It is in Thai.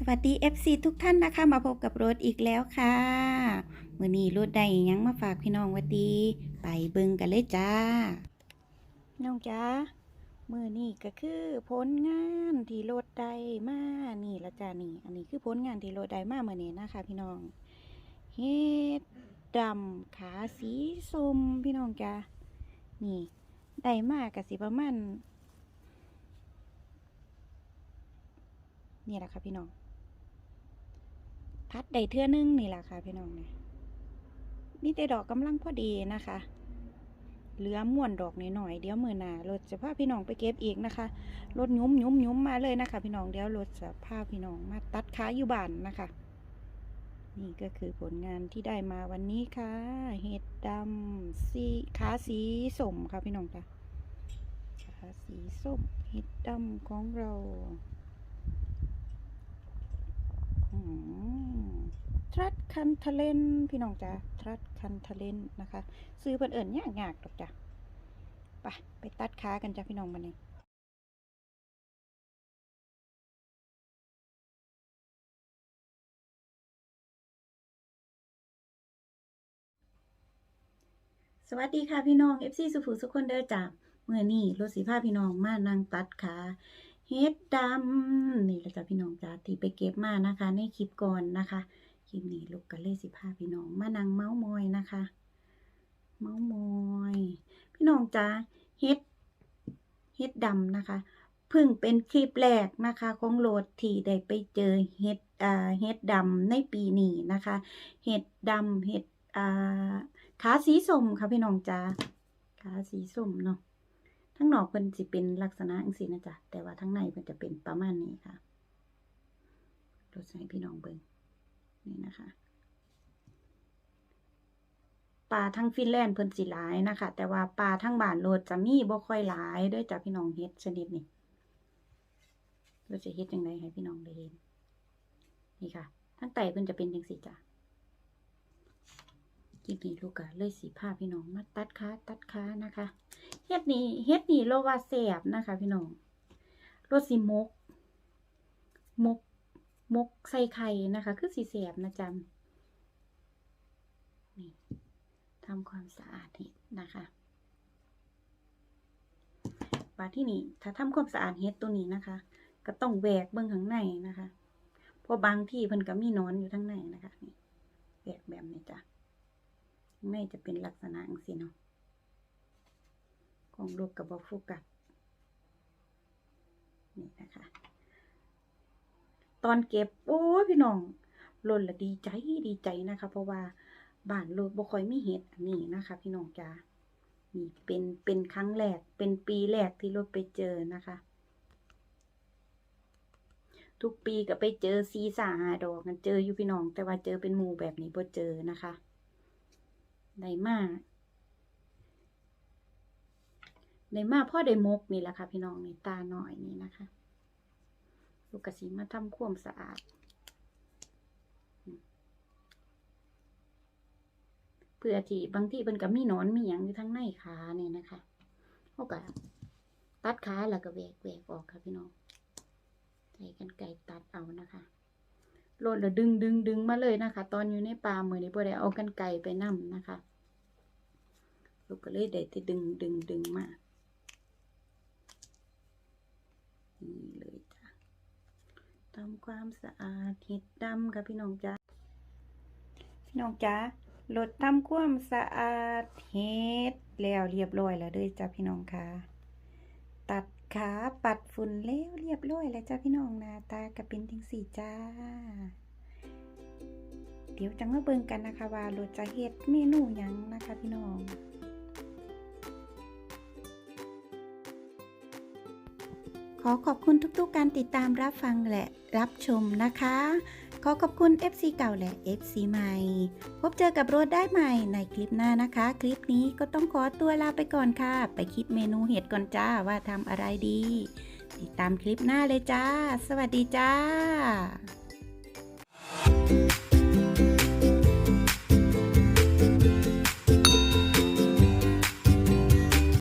สวัสดี FC ทุกท่านนะคะ มาพบกับรถอีกแล้วค่ะมือนี้รถได้ยังมาฝากพี่น้องวัดดี ไปเบิ่งกันเลยจ้า น้องจ้ามือนี้ก็คือผลงานที่รถได้มานี่ละจ้านี่ อันนี้คือผลงานที่รถได้มาเมื่อนี้นะคะพี่น้องเฮ็ดดำขาสีส้มพี่น้องจ้านี่ได้มากกับสิประมาณนี่แหละค่ะพี่น้อง พัดได้เทื่อนึงนี่แหละค่ะพี่น้องเนี่ยมีแต่ดอกกำลังพอดีนะคะ เหลือม่วนดอกนิดหน่อยเดี๋ยวมือหนารถจะพาพี่น้องไปเก็บอีกนะคะ รถยุ้มยุ้มยุ้มมาเลยนะคะ พี่น้องเดี๋ยวรถจะพาพี่น้องมาตัดขาอยู่บ้านนะคะ นี่ก็คือผลงานที่ได้มาวันนี้ค่ะ เห็ดดำสีขาสีส้มค่ะพี่น้องจ้ะขาสีส้มเห็ดดำของเรา ทรัดคันทะเลนพี่น้องจ้ะทรัดคันทะเลนนะคะ ซื้อเพิ่นเอิญยากยากๆดอกจ้ะไปไปตัดขากันจ้ะพี่น้องมาเนี่ยสวัสดีค่ะพี่น้อง FC สุภูสุขคนเด้อจ้ะเมื่อนี้รถสีผ้าพี่น้องมานั่งตัดขา เฮ็ดดำนี่แหละจ้ะพี่น้องจ้าที่ไปเก็บมานะคะ ในคลิปก่อนนะคะคลิปนี้ลูกกันเลยสิพาพี่น้องมานั่งเมาส์มอยนะคะ เมาส์มอย พี่น้องจ้าเฮ็ดเฮ็ดดำนะคะเพิ่งเป็นคลิปแรกนะคะของโหลดที่ได้ไปเจอเฮ็ดอ่าเฮ็ดดำในปีนี้นะคะ เห็ดดำเห็ดอ่าขาสีส้มค่ะพี่น้องจ้าขาสีส้มเนาะ ทั้งนอกเพิ่นสิเป็นลักษณะจังซี่นะจ๊ะแต่ว่าทั้งในเพิ่นจะเป็นประมาณนี้ค่ะรถให้พี่น้องเบิ่งนี่นะคะปลาทั้งฟินแลนด์เพิ่นสิหลายนะคะ แต่ว่าปลาทั้งบ้านโลดจะมีบ่ค่อยหลายด้วยจ้ะพี่น้องเฮ็ดชนิดนี้เราจะเฮ็ดจังไดให้พี่น้องได้เห็นนี่ค่ะทั้งไตเพิ่นจะเป็นจังซี่จ้ะ คลิปนี้ลูกก็เลยสิพาพี่น้องมาตัดขาตัดขานะคะ เฮ็ดนี่เฮ็ดนี่เราว่าแสบนะคะ พี่น้องรสสิมก มก มกใส่ไข่นะคะ คือสีแสบนะจ๊ะนี่ทำความสะอาดเห็ดนะคะว่าที่นี่ถ้าทำความสะอาดเห็ดตัวนี้นะคะ ก็ต้องแหวกเบื้องข้างในนะคะ เพราะบางที่เพิ่นก็มีนอนอยู่ทั้งในนะคะนี่แหวกแบบนี้จ้ะ ข้างในจะเป็นลักษณะอย่างนี้เนาะของลูกกับบอโฟกัสนี่นะคะ ตอนเก็บ โอ้พี่น้องหล่นละดีใจดีใจนะคะ เพราะว่าบ้านลูกบ่ค่อยมีเห็ดอันนี้นะคะ พี่น้องจ้านี่เป็นเป็นครั้งแรก เป็นปีแรกที่รถไปเจอนะคะ ทุกปีก็ไปเจอซีสาหาดอกกันเจออยู่พี่น้อง แต่ว่าเจอเป็นหมู่แบบนี้บ่เจอนะคะ ได้มากในมาพ่อได้มกนี่แหละค่ะ พี่น้องในตาหน่อยนี่นะคะ ลูกกระสีมาทำความสะอาด เพื่อที่บางที่มันก็มีหนอนมีหยังอยู่ทั้งในขาเนี่ยนะคะเขาก็ตัดขาแล้วก็แวกแหวกออกค่ะพี่น้องใส่กันไก่ตัดเอานะคะ โลดแล้วดึงดึงดึงมาเลยนะคะ ตอนอยู่ในป่ามือนี้พอได้เอากันไก่ไปนั่นะคะลูกก็เลยได้ที่ดึงดึงดึงมานี่เลยจ้ะทำความสะอาดเห็ดดำค่ะพี่น้องจ้าพี่น้องจ้าลดทำความสะอาดเห็ดแล้วเรียบร้อยแล้วด้วยจ้าพี่น้องค่ะ ตัด ขาปัดฝุ่นแล้วเรียบร้อยแล้วจ้าพี่น้องนาตากระเป็นทิ้งสี่จ้า เดี๋ยวจังมาเบิ่งกันนะคะว่าลดจะเฮ็ดเมนูยังนะคะพี่น้อง อขอบคุณทุกๆ การติดตามรับฟังและรับชมนะคะ ขอขอบคุณ FC เก่าและ FC ใหม่ พบเจอกับโรดได้ใหม่ในคลิปหน้านะคะ คลิปนี้ก็ต้องขอตัวลาไปก่อนค่ะ ไปคิดเมนูเห็ดก่อนจ้าว่าทำอะไรดี ติดตามคลิปหน้าเลยจ้า สวัสดีจ้า